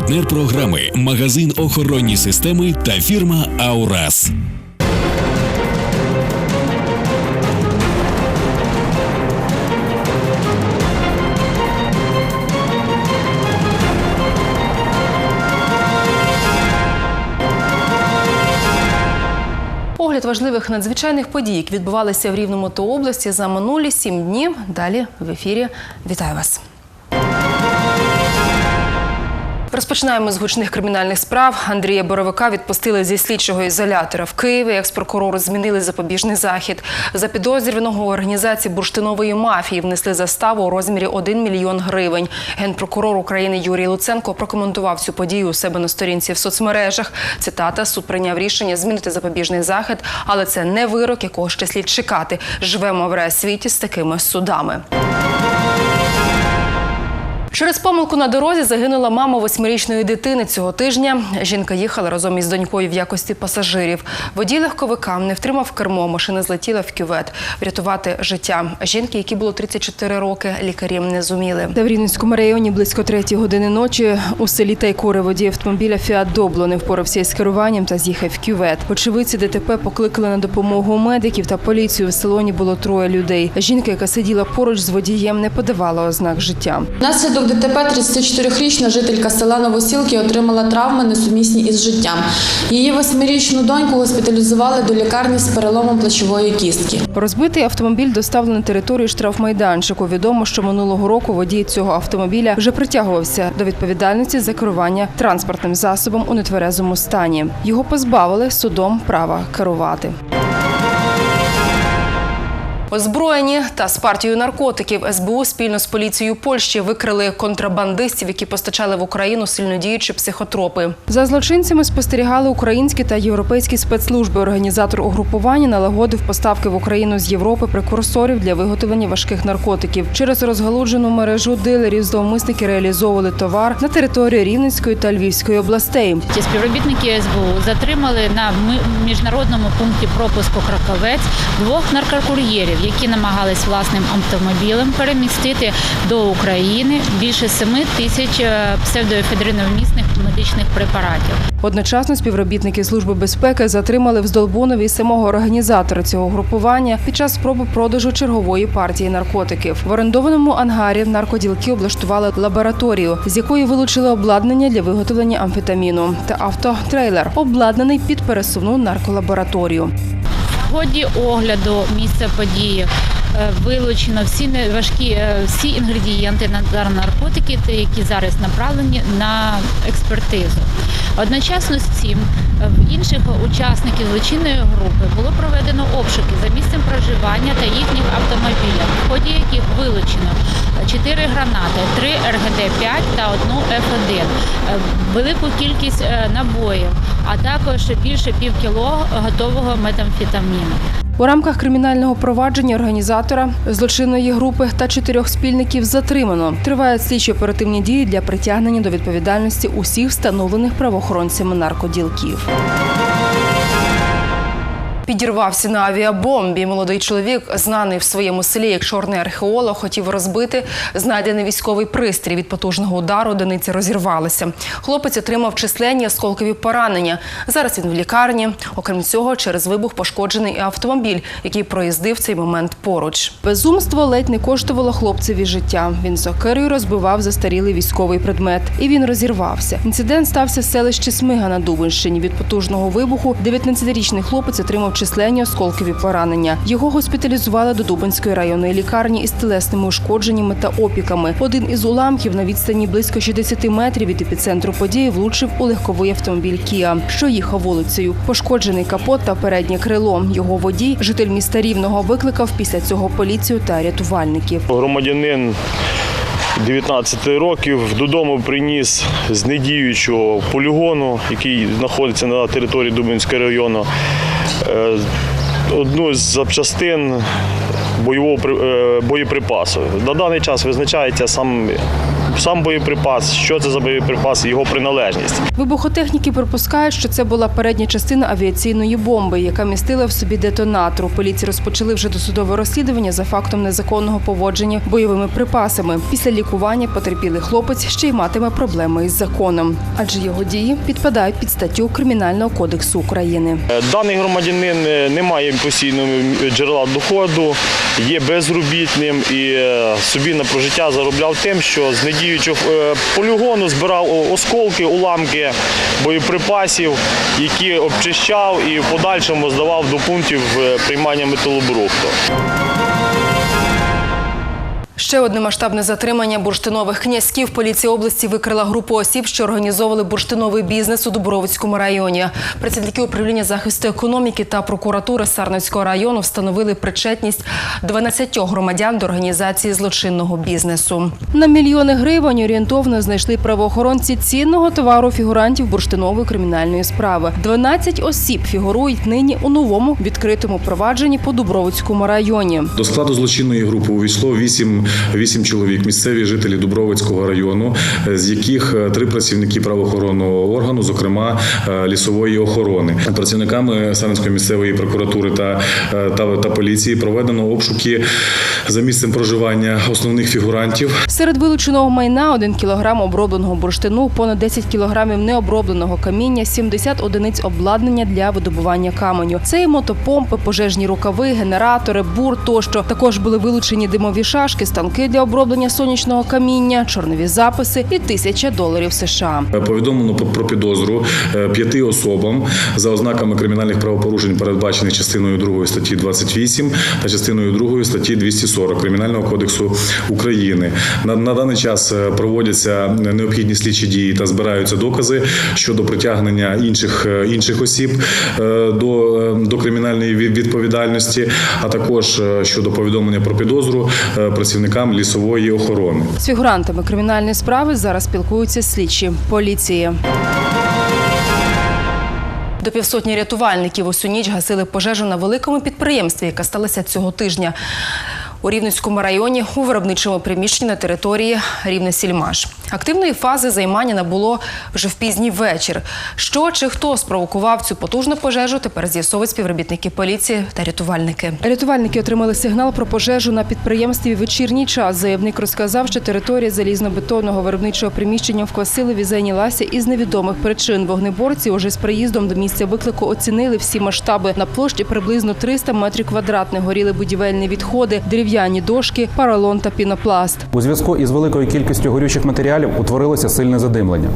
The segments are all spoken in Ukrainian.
Партнер програми магазин охоронні системи та фірма Аурас. Огляд важливих надзвичайних подій, які відбувалися в Рівному та області за минулі сім днів. Далі в ефірі. Вітаю вас. Розпочинаємо з гучних кримінальних справ. Андрія Боровика відпустили зі слідчого ізолятора в Києві. Екс-прокурору змінили запобіжний захід. За підозрюваного організації бурштинової мафії внесли заставу у розмірі 1 мільйон гривень. Генпрокурор України Юрій Луценко прокоментував цю подію у себе на сторінці в соцмережах. Цитата: суд прийняв рішення змінити запобіжний захід, але це не вирок, якого ще слід чекати. Живемо в реасвіті з такими судами. Через помилку на дорозі загинула мама восьмирічної дитини цього тижня. Жінка їхала разом із донькою в якості пасажирів. Водій легковика не втримав кермо, машина злетіла в кювет. Врятувати життя жінки, якій було 34 роки, лікарі не зуміли. Та в Рівненському районі близько третій години ночі у селі Тайкури водій автомобіля Фіат Добло не впорався із керуванням та з'їхав в кювет. Очевидці ДТП покликали на допомогу медиків та поліцію. В салоні було троє людей. Жінка, яка сиділа поруч з водієм, не подавала ознак життя. Внаслідок ДТП 34-річна жителька села Новосілки отримала травми, несумісні із життям. Її восьмирічну доньку госпіталізували до лікарні з переломом плечової кістки. Розбитий автомобіль доставлено на територію штрафмайданчику. Відомо, що минулого року водій цього автомобіля вже притягувався до відповідальності за керування транспортним засобом у нетверезому стані. Його позбавили судом права керувати. Озброєні та з партією наркотиків СБУ спільно з поліцією Польщі викрили контрабандистів, які постачали в Україну сильнодіючі психотропи. За злочинцями спостерігали українські та європейські спецслужби. Організатор угрупування налагодив поставки в Україну з Європи прекурсорів для виготовлення важких наркотиків. Через розгалуджену мережу дилерів зловмисники реалізовували товар на території Рівненської та Львівської областей. Ті співробітники СБУ затримали на міжнародному пункті пропуску Краковець двох наркокур'єрів, які намагались власним автомобілем перемістити до України більше 7 тисяч е, псевдоефедриновмісних медичних препаратів. Одночасно співробітники служби безпеки затримали в Здолбунові самого організатора цього групування під час спроби продажу чергової партії наркотиків. В орендованому ангарі наркоділки облаштували лабораторію, з якої вилучили обладнання для виготовлення амфетаміну та автотрейлер, обладнаний під пересувну нарколабораторію. В ході огляду місця події е, вилучено всі важкі е, всі інгредієнти на на наркотики, які зараз направлені на експертизу. Одночасно з цим е, в інших учасників злочинної групи було проведено обшуки за та їхніх автомобілів, в ході яких вилучено 4 гранати, 3 РГД-5 та одну Ф1, е, велику кількість е, набоїв, а також більше пів кіло готового метамфетаміну. У рамках кримінального провадження організатора злочинної групи та чотирьох спільників затримано. Тривають слідчі оперативні дії для притягнення до відповідальності усіх встановлених правоохоронцями наркоділків. Підірвався на авіабомбі. Молодий чоловік, знаний в своєму селі як чорний археолог, хотів розбити знайдений військовий пристрій. Від потужного удару одиниця розірвалася. Хлопець отримав численні осколкові поранення. Зараз він в лікарні. Окрім цього, через вибух пошкоджений автомобіль, який проїздив цей момент поруч. Безумство ледь не коштувало хлопцеві життя. Він сокирою розбивав застарілий військовий предмет, і він розірвався. Інцидент стався в селищі Смига на Дубинщині. Від потужного вибуху 19-річний хлопець отримав численні осколкові поранення. Його госпіталізували до Дубинської районної лікарні із телесними ушкодженнями та опіками. Один із уламків на відстані близько 60 метрів від епіцентру події влучив у легковий автомобіль Кіа, що їхав вулицею. Пошкоджений капот та переднє крило. Його водій, житель міста Рівного, викликав після цього поліцію та рятувальників. Громадянин 19 років додому приніс з недіючого полігону, який знаходиться на території Дубинського району, одну з запчастин бойового е, боєприпасу. На даний час визначається сам сам боєприпас, що це за боєприпас, його приналежність. Вибухотехніки припускають, що це була передня частина авіаційної бомби, яка містила в собі детонатор. Поліції розпочали вже досудове розслідування за фактом незаконного поводження бойовими припасами. Після лікування потерпілий хлопець ще й матиме проблеми із законом, адже його дії підпадають під статтю Кримінального кодексу України. Е, Даний громадянин е, не має постійного джерела доходу, є безробітним і е, собі на прожиття заробляв тим, що з недіючого е, полігону збирав осколки, уламки боєприпасів, які обчищав і в подальшому здавав до пунктів е, приймання металобрухту. Ще одне масштабне затримання бурштинових князьків. Поліція області викрила групу осіб, що організовували бурштиновий бізнес у Дубровицькому районі. Працівники управління захисту економіки та прокуратури Сарненського району встановили причетність 12 громадян до організації злочинного бізнесу. На мільйони гривень орієнтовно знайшли правоохоронці цінного товару фігурантів бурштинової кримінальної справи. 12 осіб фігурують нині у новому відкритому провадженні по Дубровицькому районі. До складу злочинної групи увійшло вісім, вісім чоловік, місцеві жителі Дубровицького району, е, з яких е, три працівники правоохоронного органу, зокрема е, лісової охорони. Працівниками Сарненської місцевої прокуратури та, та, та поліції проведено обшуки за місцем проживання основних фігурантів. Серед вилученого майна 1 кілограм обробленого бурштину, понад 10 кілограмів необробленого каміння, 70 одиниць обладнання для видобування каменю. Це і мотопомпи, пожежні рукави, генератори, бур тощо. Також були вилучені димові шашки, станки для оброблення сонячного каміння, чорнові записи і тисяча доларів США. Повідомлено про- підозру е, п'яти особам за ознаками кримінальних правопорушень, передбачених частиною 2 статті 28 та частиною 2 статті 240 Кримінального кодексу України. На, на даний час е, проводяться необхідні слідчі дії та збираються докази щодо притягнення інших е, інших осіб до, до кримінальної відповідальності, а також щодо повідомлення про підозру е, працівникам лісової охорони. З фігурантами кримінальної справи зараз спілкуються слідчі поліції. До півсотні рятувальників усю ніч гасили пожежу на великому підприємстві, яка сталася цього тижня. У Рівненському районі у виробничому приміщенні на території Рівне-Сільмаш. Активної фази займання набуло вже в пізній вечір. Що чи хто спровокував цю потужну пожежу, тепер з'ясовують співробітники поліції та рятувальники. Рятувальники отримали сигнал про пожежу на підприємстві вечірній час. Заявник розказав, що територія залізнобетонного виробничого приміщення в Квасилові зайнялася із невідомих причин. Вогнеборці уже з приїздом до місця виклику оцінили всі масштаби. На площі приблизно 300 метрів квадратних горіли будівельні відходи, дерев'яні дошки, паралон та пінопласт. У зв'язку із великою кількістю горючих матеріалів утворилося сильне задимлення.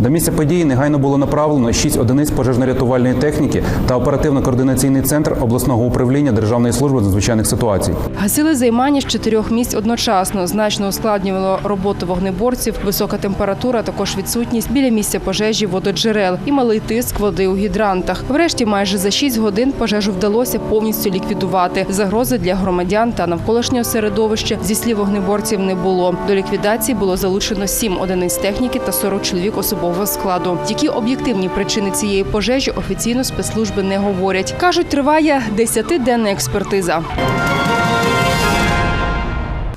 До місця події негайно було направлено 6 одиниць пожежно-рятувальної техніки та оперативно-координаційний центр обласного управління Державної служби з надзвичайних ситуацій. Гасили займання з чотирьох місць одночасно. Значно ускладнювало роботу вогнеборців, висока температура, також відсутність біля місця пожежі вододжерел і малий тиск води у гідрантах. Врешті, майже за 6 годин пожежу вдалося повністю ліквідувати. Загрози для громадян та навколишнього середовища зі слів вогнеборців не було. До ліквідації було залучено 7 одиниць техніки та 40 чоловік особового складу. Які об'єктивні причини цієї пожежі офіційно спецслужби не говорять. кажуть, триває 10-денна експертиза.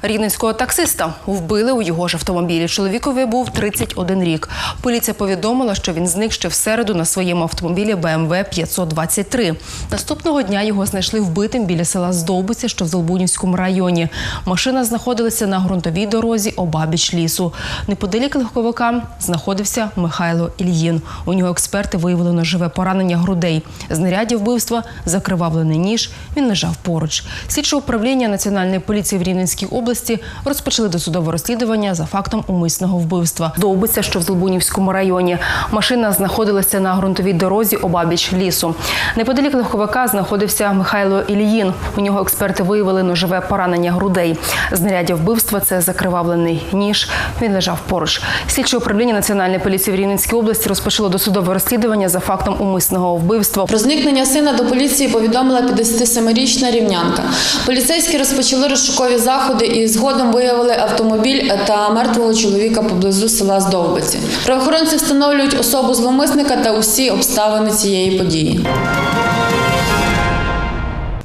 Рівненського таксиста вбили у його ж автомобілі. Чоловікові був 31 рік. Поліція повідомила, що він зник ще в середу на своєму автомобілі BMW 523. Наступного дня його знайшли вбитим біля села Здовбиця, що в Золбунівському районі. Машина знаходилася на ґрунтовій дорозі обабіч лісу. Неподалік легковика знаходився Михайло Ільїн. У нього експерти виявили ножове поранення грудей. Знаряддя вбивства закривавлений ніж. Він лежав поруч. Слідче управління національної поліції в Рівненській області розпочали досудове розслідування за фактом умисного вбивства. Довбиться, що в Золбунівському районі. Машина знаходилася на ґрунтовій дорозі обабіч лісу. Неподалік легковика знаходився Михайло Ільїн. У нього експерти виявили ножове поранення грудей. Знаряддя вбивства це закривавлений ніж. Він лежав поруч. Слідче управління національної поліції в Рівненській області розпочало досудове розслідування за фактом умисного вбивства. Про зникнення сина до поліції повідомила 57-річна рівнянка. Поліцейські розпочали розшукові заходи і згодом виявили автомобіль та мертвого чоловіка поблизу села Здовбиці. Правоохоронці встановлюють особу зловмисника та усі обставини цієї події.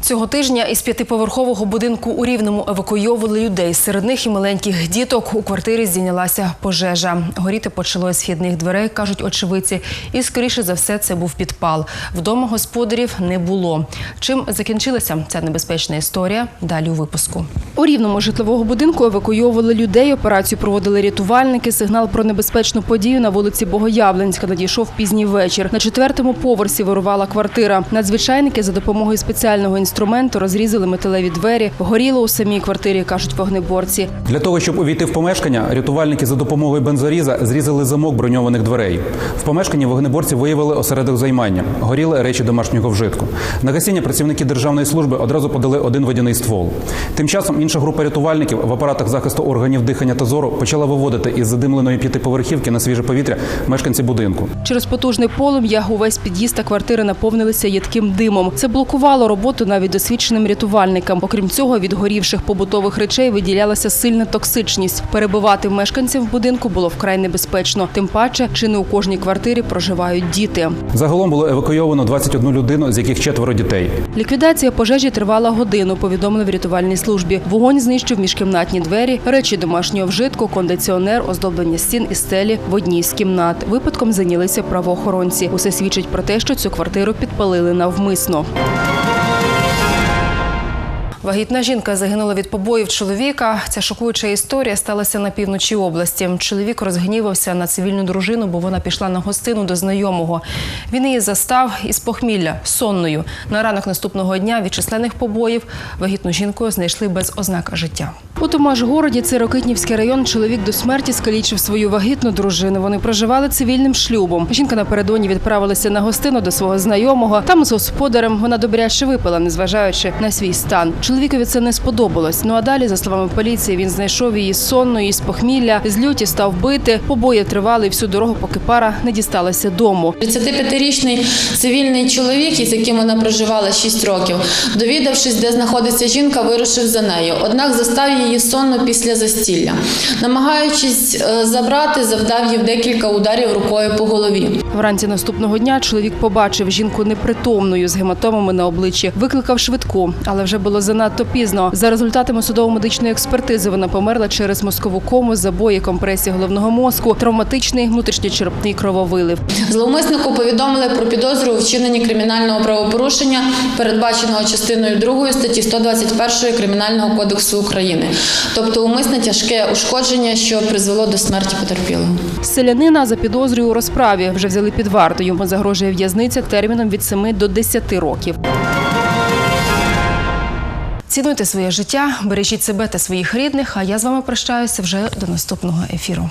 Цього тижня із п'ятиповерхового будинку у Рівному евакуйовували людей. Серед них і маленьких діток у квартирі здійнялася пожежа. Горіти почало з східних дверей, кажуть очевидці. І скоріше за все це був підпал. Вдома господарів не було. Чим закінчилася ця небезпечна історія? Далі у випуску. У рівному житлового будинку евакуйовували людей. Операцію проводили рятувальники. Сигнал про небезпечну подію на вулиці Богоявленська надійшов пізній вечір. На четвертому поверсі вирувала квартира. Надзвичайники за допомогою спеціального інструменту розрізали металеві двері. Горіло у самій квартирі, кажуть вогнеборці. Для того, щоб увійти в помешкання, рятувальники за допомогою бензоріза зрізали замок броньованих дверей. В помешканні вогнеборці виявили осередок займання. Горіли речі домашнього вжитку. На гасіння працівники державної служби одразу подали один водяний ствол. Тим часом інша група рятувальників в апаратах захисту органів дихання та зору почала виводити із задимленої п'ятиповерхівки на свіже повітря мешканці будинку. Через потужне полум'я увесь під'їзд та квартири наповнилися їдким димом. Це блокувало роботу навіть досвідченим рятувальникам. Окрім цього, від горівших побутових речей виділялася сильна токсичність. Перебувати мешканців в будинку було вкрай небезпечно. Тим паче, чи не у кожній квартирі проживають діти. Загалом було евакуйовано 21 людину, з яких четверо дітей. Ліквідація пожежі тривала годину. Повідомили в рятувальній службі. Вогонь знищив міжкімнатні двері, речі домашнього вжитку, кондиціонер, оздоблення стін і стелі в одній з кімнат. Випадком зайнялися правоохоронці. Усе свідчить про те, що цю квартиру підпалили навмисно. Вагітна жінка загинула від побоїв чоловіка. Ця шокуюча історія сталася на півночі області. Чоловік розгнівався на цивільну дружину, бо вона пішла на гостину до знайомого. Він її застав із похмілля сонною. На ранок наступного дня від численних побоїв вагітну жінку знайшли без ознак життя. У Томашгороді, це Рокитнівський район, чоловік до смерті скалічив свою вагітну дружину. Вони проживали цивільним шлюбом. Жінка напередодні відправилася на гостину до свого знайомого. Там з господарем вона добряче випила, незважаючи на свій стан. Чоловікові це не сподобалось. Ну а далі, за словами поліції, він знайшов її сонною із похмілля, з люті став бити. Побої тривали всю дорогу, поки пара не дісталася дому. 35-річний цивільний чоловік, із яким вона проживала 6 років, довідавшись, де знаходиться жінка, вирушив за нею. Однак застав її сонно після застілля. Намагаючись е, забрати, завдав їй декілька ударів рукою по голові. Вранці наступного дня чоловік побачив жінку непритомною з гематомами на обличчі, викликав швидку, але вже було занадто пізно. За результатами судово-медичної експертизи вона померла через мозкову кому, забої, компресії головного мозку, травматичний внутрішньочерепний крововилив. Зловмиснику повідомили про підозру у вчиненні кримінального правопорушення, передбаченого частиною 2 статті 121 Кримінального кодексу України, тобто умисне тяжке ушкодження, що призвело до смерті потерпілого. Селянина за підозрою у розправі вже взяли під варту. Йому загрожує в'язниця терміном від 7 до 10 років. Цінуйте своє життя, бережіть себе та своїх рідних. А я з вами прощаюся вже до наступного ефіру.